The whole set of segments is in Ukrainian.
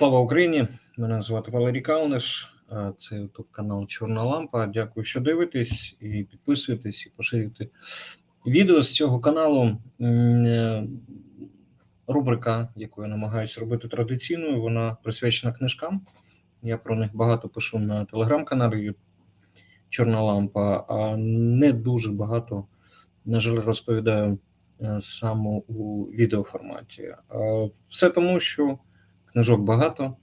Слава Україні! Мене звати Валерій Кауниш. е, Це YouTube канал Чорна Лампа. Дякую, що дивитесь і підписуєтесь, і поширюєте відео з цього каналу. Е, Рубрика, яку я намагаюся робити традиційною, вона присвячена книжкам. Я про них багато пишу на телеграм-каналі Чорна Лампа, а не дуже багато, на жаль, розповідаю е, саме у відеоформаті. Все тому, що книжок багато,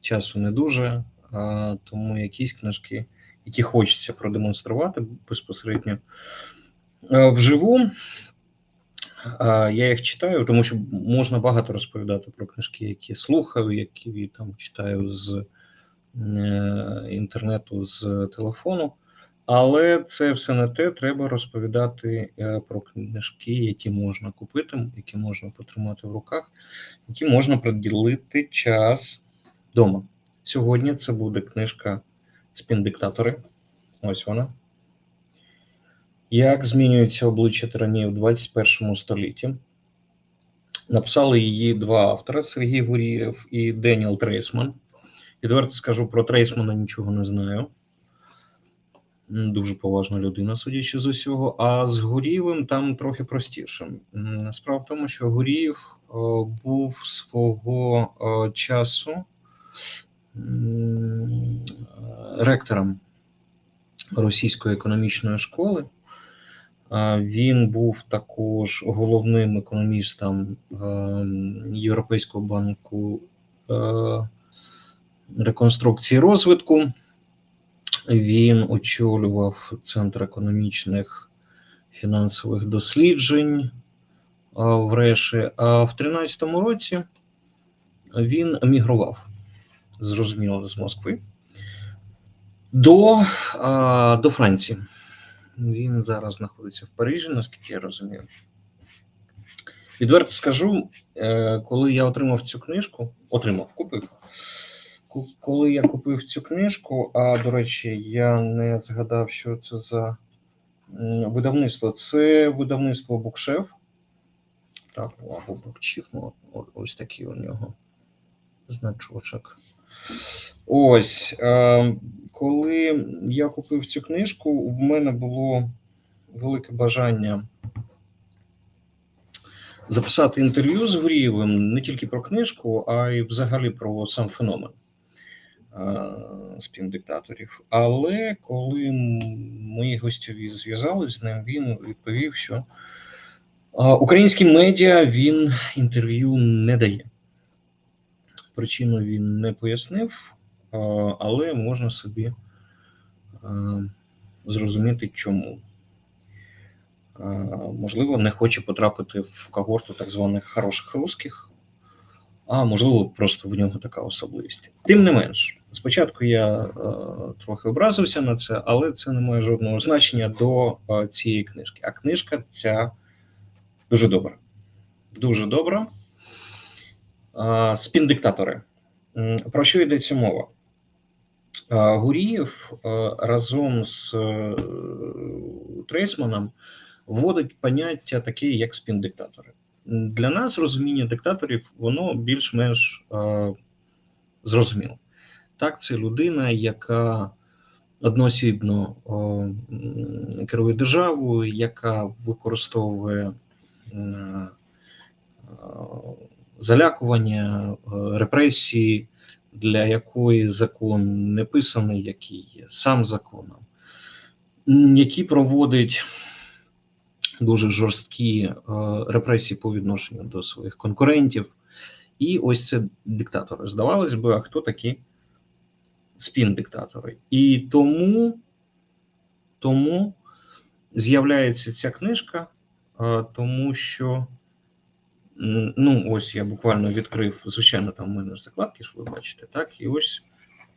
часу не дуже, а тому якісь книжки, які хочеться продемонструвати безпосередньо е, вживу. А, Я їх читаю, тому що можна багато розповідати про книжки, які слухаю, які там читаю з е, інтернету, з телефону. Але це все не те. Треба розповідати е, про книжки, які можна купити, які можна потримати в руках, які можна приділити час вдома. Сьогодні це буде книжка Спін-диктатори. Ось вона. Як змінюється обличчя тиранії в 21 столітті? Написали її два автори: Сергій Гурієв і Деніел Трейсман. Відверто скажу про Трейсмана нічого не знаю. Дуже поважна людина, судячи з усього. А з Гурієвим там трохи простіше. Справа в тому, що Гурієв е, був свого е, часу ректором Російської економічної школи. Він був також головним економістом е, Європейського банку реконструкції і розвитку. Він очолював Центр економічних фінансових досліджень в Реші. А в 2013 році він емігрував, зрозуміло, з Москви до, до Франції. Він зараз знаходиться в Парижі, наскільки я розумію. Відверто скажу, е, коли я отримав цю книжку, отримав, купив. Коли я купив цю книжку, а до речі, я не згадав, що це за видавництво. Це видавництво Букшеф. Так, або Букчіф, ну, ось такий у нього значочок. Ось, коли я купив цю книжку, в мене було велике бажання записати інтерв'ю з Гурієвим не тільки про книжку, а й взагалі про сам феномен співдиктаторів. Але коли мої гостьові зв'язались з ним, він відповів, що е, українські медіа він інтерв'ю не дає. Причину він не пояснив, е, але можна собі е, зрозуміти, чому. Е, Можливо, не хоче потрапити в когорту так званих хороших русських, а можливо, просто в нього така особливість. Тим не менш, спочатку я е, трохи образився на це, але це не має жодного значення до е, цієї книжки. А книжка ця дуже добра. Дуже добра. А, Спін-диктатори. Про що йдеться мова? А, Гурієв е, разом з е, Трейсманом вводить поняття таке, як спін-диктатори. Для нас розуміння диктаторів воно більш-менш е, зрозуміло. Так, це людина, яка одноосібно м, керує державою, яка використовує м, е, залякування, е, репресії, для якої закон не писаний, який є сам законом, які проводить дуже жорсткі е, репресії по відношенню до своїх конкурентів. І ось це диктатори. Здавалось би, а хто такі спін-диктатори? І тому, тому з'являється ця книжка, е, тому що. Ну, ось я буквально відкрив, звичайно, там у мене закладки, що ви бачите, так? І ось,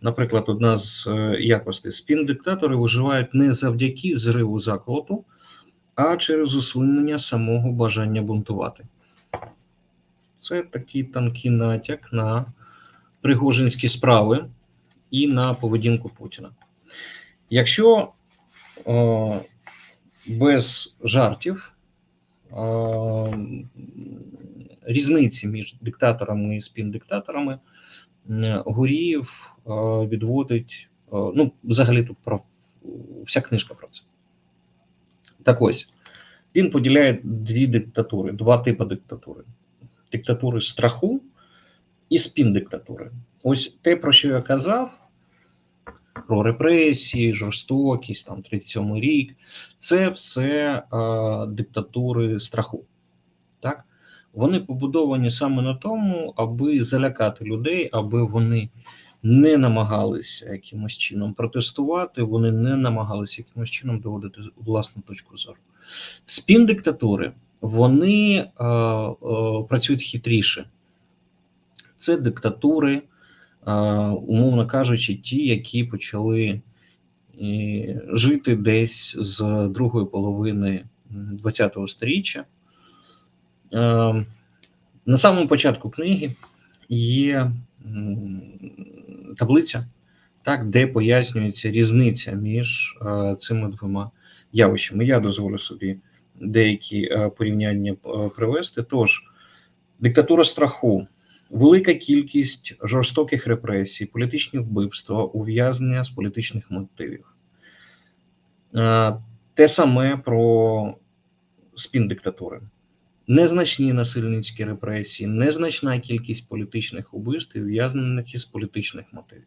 наприклад, одна з е, якостей спін-диктатори виживають не завдяки зриву заколоту, а через усунення самого бажання бунтувати. Це такий тонкий натяк на пригожинські справи і на поведінку Путіна. Якщо е, без жартів, е, різниці між диктаторами і спін-диктаторами е, Гурієв е, відводить. Ну, взагалі тут про вся книжка про це. Так ось, він поділяє дві диктатури, два типи диктатури: диктатури страху і спін-диктатури. Ось те, про що я казав, про репресії, жорстокість, там 37 рік, це все е, диктатури страху. Так? Вони побудовані саме на тому, аби залякати людей, аби вони не намагалися якимось чином протестувати, вони не намагалися якимось чином доводити власну точку зору. Спін-диктатури вони е, е, працюють хитріше. Це диктатури, е, умовно кажучи, ті, які почали е, жити десь з другої половини ХХ століття. Е, на самому початку книги є таблиця, так, де пояснюється різниця між е, цими двома явищами. Я дозволю собі деякі е, порівняння е, привести. Тож, диктатура страху, велика кількість жорстоких репресій, політичні вбивства, ув'язнення з політичних мотивів. Те саме про спін-диктатури. Незначні насильницькі репресії, незначна кількість політичних убивств і ув'язнених із політичних мотивів.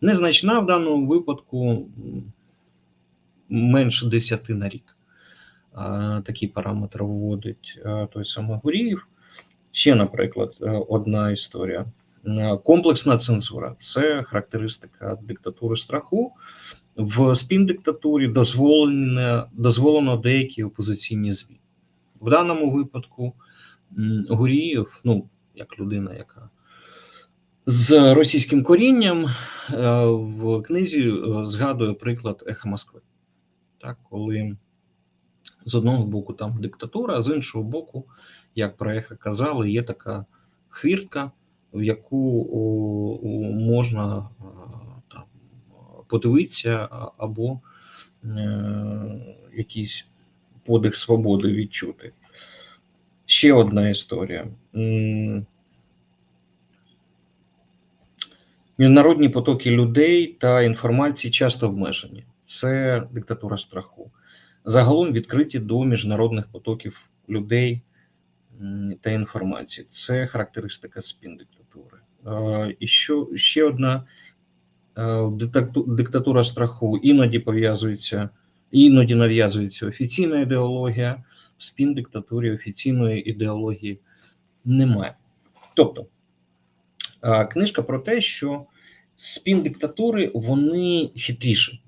Незначна в даному випадку менше 10 на рік. А, Такий параметр вводить той самий Гуріїв. Ще, наприклад, е, одна історія. Е, Комплексна цензура це характеристика диктатури страху. В спін-диктатурі дозволено, дозволено деякі опозиційні ЗМІ. В даному випадку Гурієв, ну, як людина, яка з російським корінням е, в книзі е, згадує приклад Еха Москви. Так, коли з одного боку там диктатура, а з іншого боку, як про Еха казали, є така хвіртка, в яку можна е, там подивитися або якийсь подих свободи відчути. Ще одна історія. Міжнародні потоки людей та інформації часто обмежені. Це диктатура страху. Загалом відкриті до міжнародних потоків людей та інформації. Це характеристика спін-диктатури. І що ще одна диктатура страху іноді пов'язується, іноді нав'язується офіційна ідеологія. В спін-диктатурі офіційної ідеології немає. Тобто, книжка про те, що спін-диктатури вони хитріші.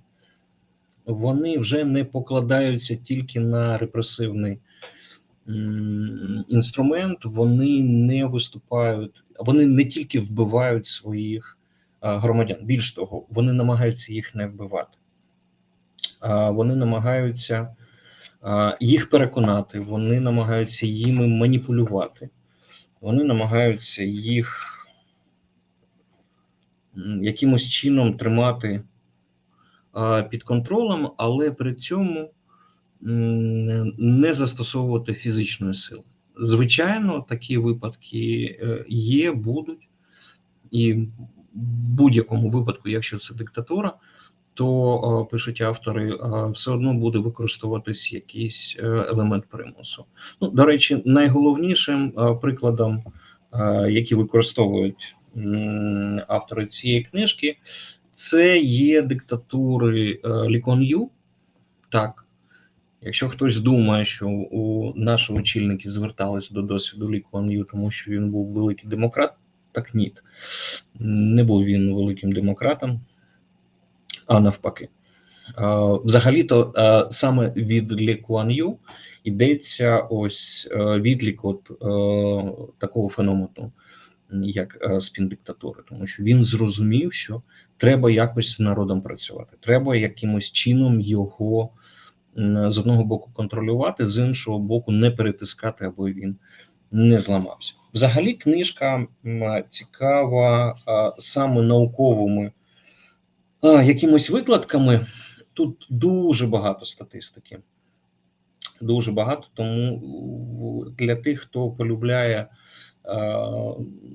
Вони вже не покладаються тільки на репресивний інструмент, вони не виступають, вони не тільки вбивають своїх громадян. Більш того, вони намагаються їх не вбивати. Вони намагаються їх переконати, вони намагаються їми маніпулювати, вони намагаються їх якимось чином тримати під контролем, але при цьому не застосовувати фізичної сили. Звичайно, такі випадки е, є, будуть, і в будь-якому випадку, якщо це диктатура, то е, пишуть автори, е, все одно буде використовуватись якийсь е, елемент примусу. Ну, до речі, найголовнішим прикладом, які використовують автори цієї книжки, це є диктатури Лі Куан Ю. Так, якщо хтось думає, що у наші очільники звертались до досвіду Лі Ю, тому що він був великий демократ, так ні. Не був він великим демократом, а навпаки. Взагалі-то саме від Ю йдеться ось відлік от такого феномену, як е, спін-диктатури, тому що він зрозумів, що треба якось з народом працювати, треба якимось чином його з одного боку контролювати, з іншого боку, не перетискати, аби він не зламався. Взагалі, книжка цікава саме науковими якимось викладками. Тут дуже багато статистики. дуже багато. Тому для тих, хто полюбляє е,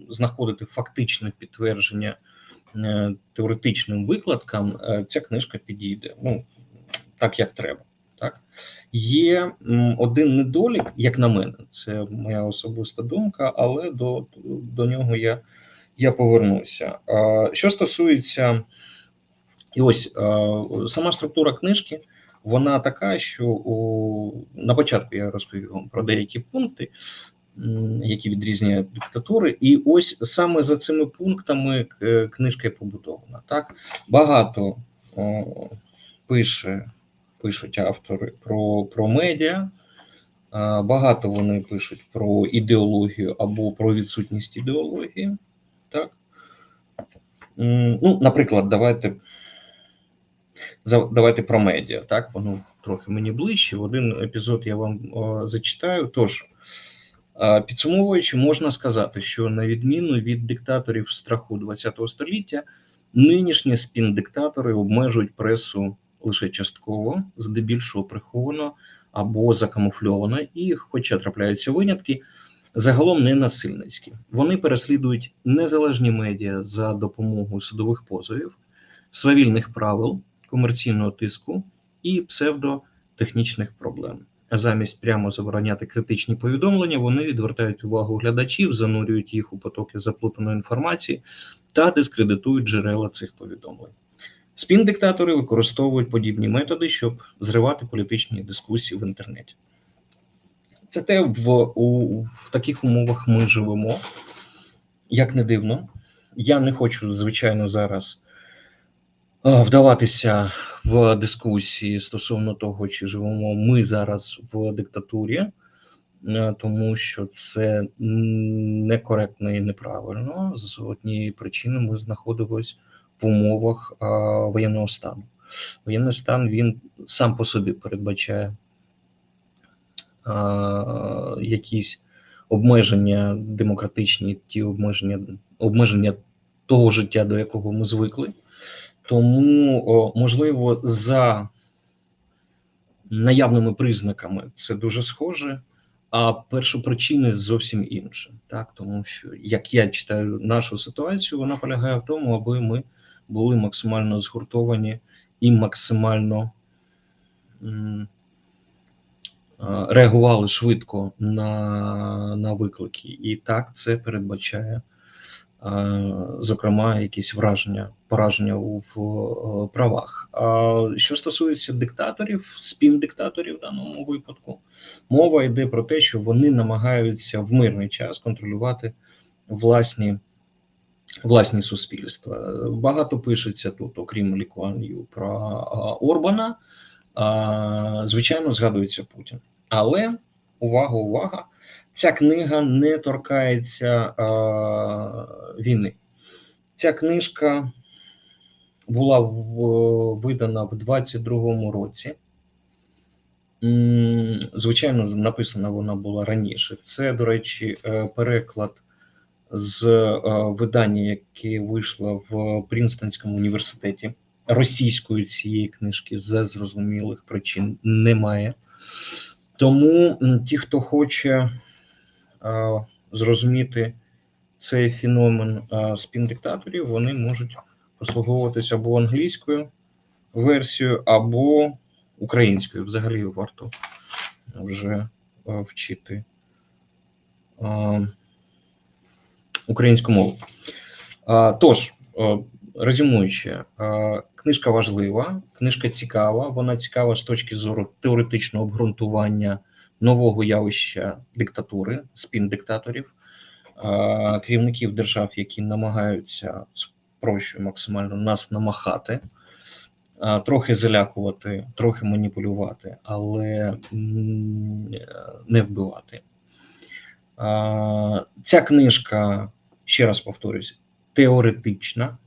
знаходити фактичне підтвердження е, теоретичним викладкам, е, ця книжка підійде. Ну, так як треба. Так? Є один недолік, як на мене, це моя особиста думка, але до, до нього я, я повернуся. Е, Що стосується, і ось е, сама структура книжки, вона така, що на початку я розповів вам про деякі пункти, які відрізняють диктатури, і ось саме за цими пунктами е, книжка побудована. Так? Багато пише пишуть автори про, про медіа. а, Багато вони пишуть про ідеологію або про відсутність ідеології. Так? Ну, наприклад, давайте, давайте про медіа. Так, воно трохи мені ближче. В один епізод я вам зачитаю. Тож, підсумовуючи, можна сказати, що на відміну від диктаторів страху ХХ століття, нинішні спін-диктатори обмежують пресу лише частково, здебільшого приховано або закамуфльовано, і, хоча трапляються винятки, загалом не насильницькі. Вони переслідують незалежні медіа за допомогою судових позовів, свавільних правил, комерційного тиску і псевдотехнічних проблем. А замість прямо забороняти критичні повідомлення, вони відвертають увагу глядачів, занурюють їх у потоки заплутаної інформації та дискредитують джерела цих повідомлень. Спін-диктатори використовують подібні методи, щоб зривати політичні дискусії в інтернеті. Це те, в, у, в таких умовах ми живемо. Як не дивно, я не хочу, звичайно, зараз вдаватися в дискусії стосовно того, чи живемо ми зараз в диктатурі, е, тому що це некоректно і неправильно. З однієї причини ми знаходимося в умовах воєнного стану. Воєнний стан він сам по собі передбачає а, якісь обмеження демократичні, ті обмеження, обмеження того життя, до якого ми звикли. Тому, можливо, за наявними признаками це дуже схоже, а першопричини зовсім інше. Так? Тому що, як я читаю нашу ситуацію, вона полягає в тому, аби ми були максимально згуртовані і максимально реагували швидко на, на виклики. І так це передбачає, зокрема, якісь враження, пораження в, е, правах. А що стосується диктаторів, спін-диктаторів в даному випадку, мова йде про те, що вони намагаються в мирний час контролювати власні власні суспільства. Багато пишеться тут, окрім лікуванню про Орбана. Звичайно, згадується Путін. Але увага, увага! Ця книга не торкається а, війни. Ця книжка була в, видана в 22-му році. Звичайно, написана вона була раніше. Це, до речі, е, переклад з е, видання, яке вийшло в Прінстонському університеті. Російської цієї книжки з зрозумілих причин немає. Тому ті, хто хоче зрозуміти цей феномен спін-диктаторів, вони можуть послуговуватися або англійською версією, або українською. Взагалі варто вже вчити. українську мову. Тож, резюмуючи, книжка важлива, книжка цікава. Вона цікава з точки зору теоретичного обґрунтування нового явища диктатури, спін-диктаторів, керівників держав, які намагаються спрощую максимально нас намахати, трохи залякувати, трохи маніпулювати, але не вбивати. Ця книжка, ще раз повторюсь, теоретична,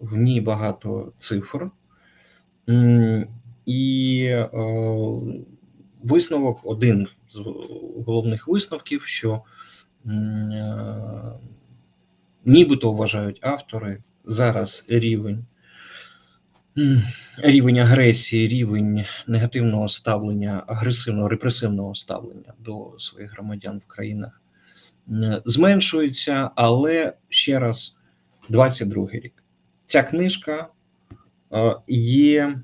в ній багато цифр. І е, висновок, один з головних висновків, що е, нібито вважають автори зараз рівень рівень агресії, рівень негативного ставлення, агресивного репресивного ставлення до своїх громадян в країнах зменшується, але ще раз, 22 рік. Ця книжка е, є,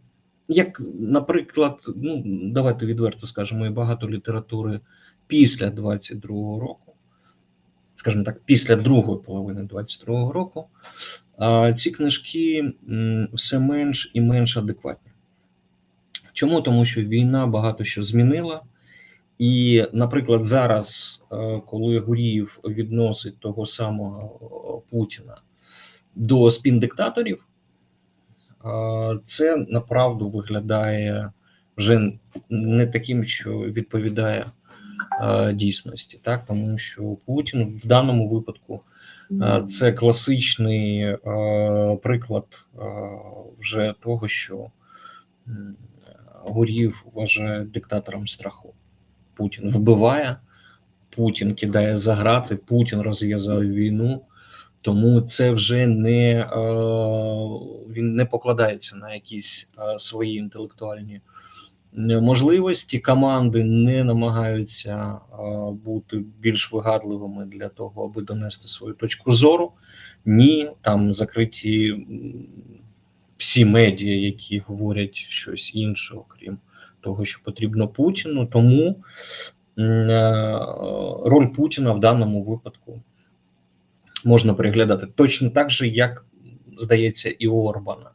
як, наприклад, ну давайте відверто скажемо, і багато літератури після 22-го року, скажімо так, після другої половини 22-го року, ці книжки все менш і менш адекватні. Чому? Тому що війна багато що змінила. І, наприклад, зараз, е, коли Гуріїв відносить того самого Путіна до спіндиктаторів, це направду виглядає вже не таким, що відповідає дійсності, так тому що Путін в даному випадку це класичний приклад вже того, що м, Гурів вважає диктатором страху. Путін вбиває, Путін кидає за грати, Путін розв'язав війну. Тому це вже не е, він не покладається на якісь е, свої інтелектуальні е, можливості. Команди не намагаються бути більш вигадливими для того, аби донести свою точку зору. Ні, там закриті всі медіа, які говорять щось інше, окрім того, що потрібно Путіну. Тому роль Путіна в даному випадку можна переглядати точно так же, як здається, і Орбана.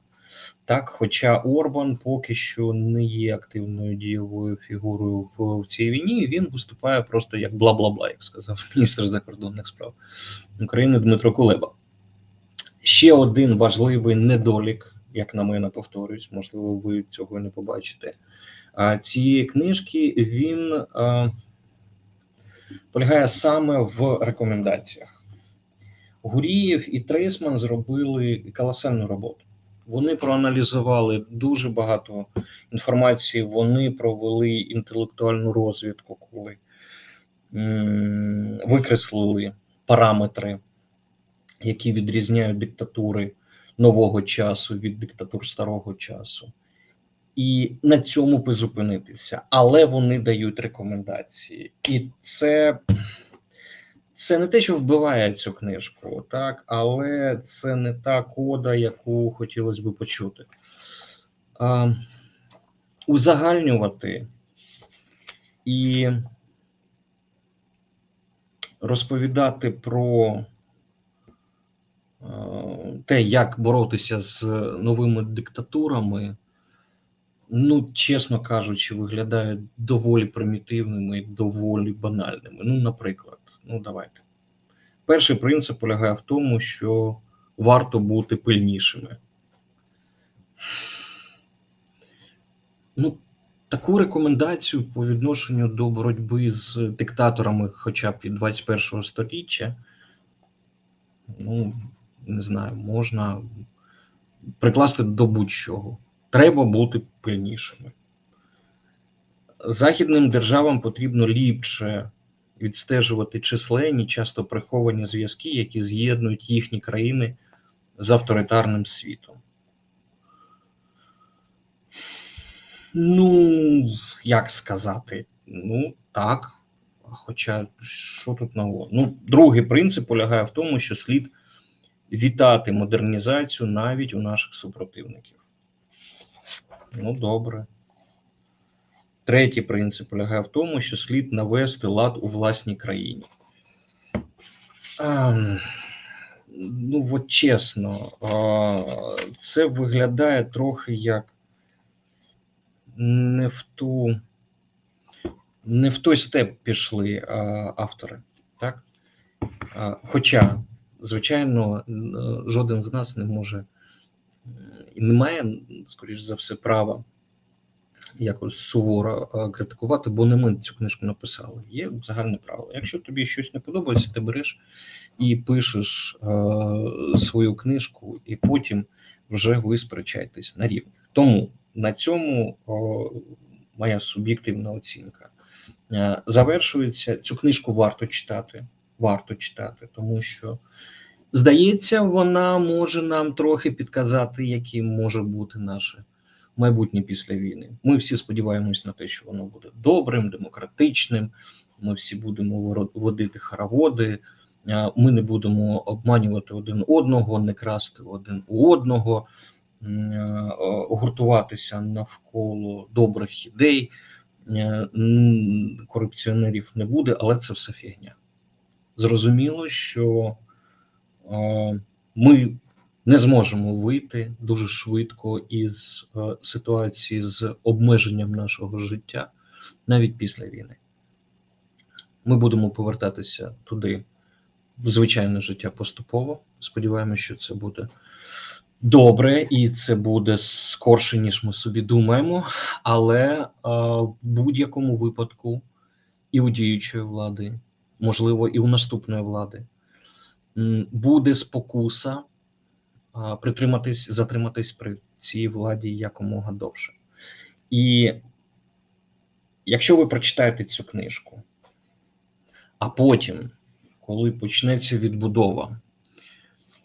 Так, хоча Орбан поки що не є активною дієвою фігурою в, в цій війні, він виступає просто як бла-бла-бла, як сказав міністр закордонних справ України Дмитро Кулеба. Ще один важливий недолік, як на мене, повторюсь, можливо, ви цього не побачите. А цієї книжки він а, полягає саме в рекомендаціях. Гурієв і Трейсман зробили колосальну роботу. Вони проаналізували дуже багато інформації. Вони провели інтелектуальну розвідку, коли викреслили параметри, які відрізняють диктатури нового часу від диктатур старого часу. І на цьому би зупинитися, але вони дають рекомендації, і це це не те, що вбиває цю книжку, так, але це не та кода, яку хотілося би почути. А, Узагальнювати і розповідати про те, як боротися з новими диктатурами, ну, чесно кажучи, виглядають доволі примітивними і доволі банальними. Ну, наприклад. Ну, давайте. Перший принцип полягає в тому, що варто бути пильнішими. Ну, таку рекомендацію по відношенню до боротьби з диктаторами хоча б і 21 століття, ну, не знаю, можна прикласти до будь-чого. Треба бути пильнішими. Західним державам потрібно ліпше відстежувати численні, часто приховані зв'язки, які з'єднують їхні країни з авторитарним світом. Ну, як сказати, ну так. Хоча що тут нового? Ну, другий принцип полягає в тому, що слід вітати модернізацію навіть у наших супротивників. Ну, добре. Третій принцип полягає в тому, що слід навести лад у власній країні. А, ну, от чесно, а, це виглядає трохи як не в ту, не в той степ пішли а, автори. Так? А, хоча, звичайно, жоден з нас не може і не має, скоріш за все, права якось суворо критикувати, бо не ми цю книжку написали. Є загальне правило. Якщо тобі щось не подобається, ти береш і пишеш свою книжку, і потім вже ви сперечаєтесь на рівні. Тому на цьому моя суб'єктивна оцінка завершується. Цю книжку варто читати. Варто читати, тому що Здається, вона може нам трохи підказати, яким може бути наше майбутнє після війни. Ми всі сподіваємось на те, що воно буде добрим, демократичним. Ми всі будемо водити хороводи. е, Ми не будемо обманювати один одного, не красти один у одного, е, гуртуватися навколо добрих ідей. Е, Корупціонерів не буде, але це все фігня. Зрозуміло, що ми не зможемо вийти дуже швидко із е, ситуації з обмеженням нашого життя навіть після війни. Ми будемо повертатися туди в звичайне життя поступово. Сподіваємося, що це буде добре і це буде скорше, ніж ми собі думаємо. Але е, в будь-якому випадку і у діючої влади, можливо, і у наступної влади буде спокуса притриматись, затриматись при цій владі якомога довше. І якщо ви прочитаєте цю книжку, а потім, коли почнеться відбудова,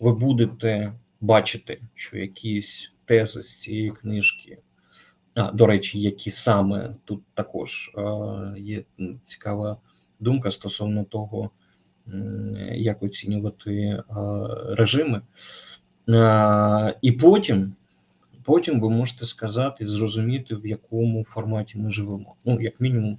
ви будете бачити, що якісь тези з цієї книжки, а, до речі, які саме тут також є цікава думка стосовно того, як оцінювати режими. І потім, потім ви можете сказати, зрозуміти, в якому форматі ми живемо. Ну, як мінімум,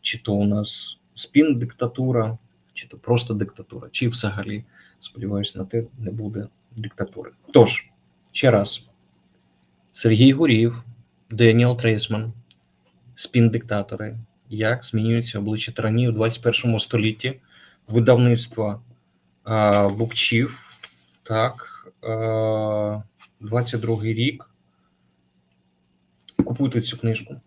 чи то у нас спін-диктатура, чи то просто диктатура, чи взагалі, сподіваюся, на те не буде диктатури. Тож, ще раз, Сергій Гурів, Деніел Трейсман, спін-диктатори, як змінюється обличчя тиранії у 21 столітті, видавництва а, Букчів, так, 22 рік. Купуйте цю книжку,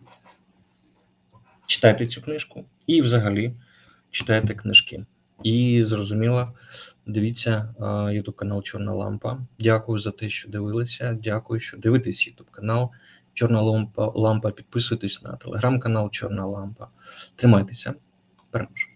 читайте цю книжку і взагалі читайте книжки. І зрозуміло, дивіться YouTube канал Чорна Лампа. Дякую за те, що дивилися. Дякую, що дивитесь YouTube канал Чорна Лампа. Лампа. Підписуйтесь на телеграм-канал Чорна Лампа. Тримайтеся. Переможемо.